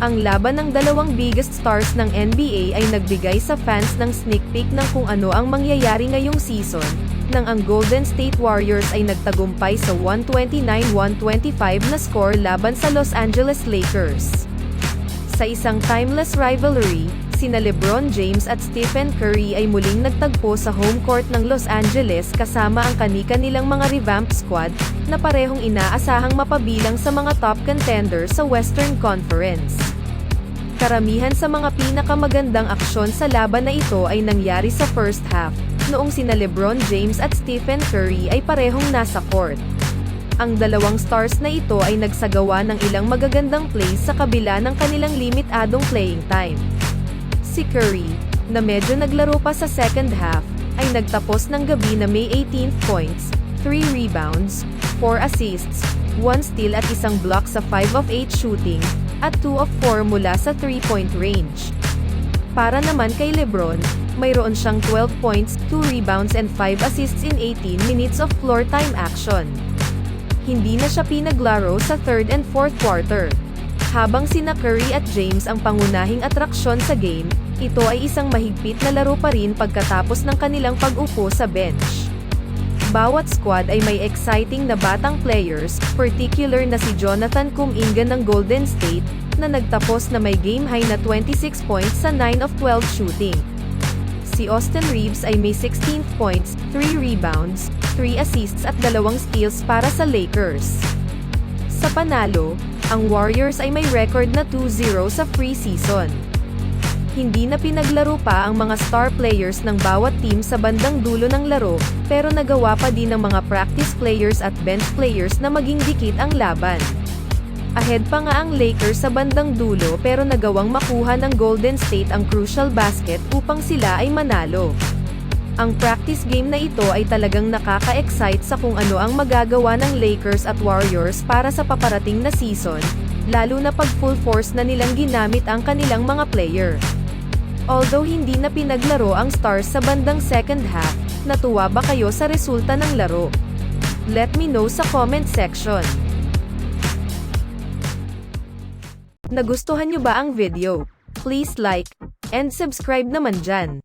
Ang laban ng dalawang biggest stars ng NBA ay nagbigay sa fans ng sneak peek ng kung ano ang mangyayari ngayong season, nang ang Golden State Warriors ay nagtagumpay sa 129-125 na score laban sa Los Angeles Lakers. Sa isang timeless rivalry, sina LeBron James at Stephen Curry ay muling nagtagpo sa home court ng Los Angeles kasama ang kani-kanilang mga revamped squad, na parehong inaasahang mapabilang sa mga top contender sa Western Conference. Karamihan sa mga pinakamagandang aksyon sa laban na ito ay nangyari sa first half, noong sina LeBron James at Stephen Curry ay parehong nasa court. Ang dalawang stars na ito ay nagsagawa ng ilang magagandang plays sa kabila ng kanilang limitadong playing time. Si Curry, na medyo naglaro pa sa second half, ay nagtapos ng gabi na may 18 points, 3 rebounds, 4 assists, 1 steal at isang block sa 5 of 8 shooting, at 2 of 4 mula sa 3-point range. Para naman kay LeBron, mayroon siyang 12 points, 2 rebounds and 5 assists in 18 minutes of floor time action. Hindi na siya pinaglaro sa third and fourth quarter. Habang sina Curry at James ang pangunahing atraksyon sa game, ito ay isang mahigpit na laro pa rin pagkatapos ng kanilang pag-upo sa bench. Bawat squad ay may exciting na batang players, particular na si Jonathan Kuminga ng Golden State, na nagtapos na may game high na 26 points sa 9 of 12 shooting. Si Austin Reeves ay may 16 points, 3 rebounds, 3 assists at dalawang steals para sa Lakers. Sa panalo, ang Warriors ay may record na 2-0 sa preseason. Hindi na pinaglaro pa ang mga star players ng bawat team sa bandang dulo ng laro, pero nagawa pa din ng mga practice players at bench players na maging dikit ang laban. Ahead pa nga ang Lakers sa bandang dulo pero nagawang makuha ng Golden State ang crucial basket upang sila ay manalo. Ang practice game na ito ay talagang nakaka-excite sa kung ano ang magagawa ng Lakers at Warriors para sa paparating na season, lalo na pag full force na nilang ginamit ang kanilang mga player. Although hindi na pinaglaro ang stars sa bandang second half, natuwa ba kayo sa resulta ng laro? Let me know sa comment section. Nagustuhan nyo ba ang video? Please like, and subscribe naman dyan.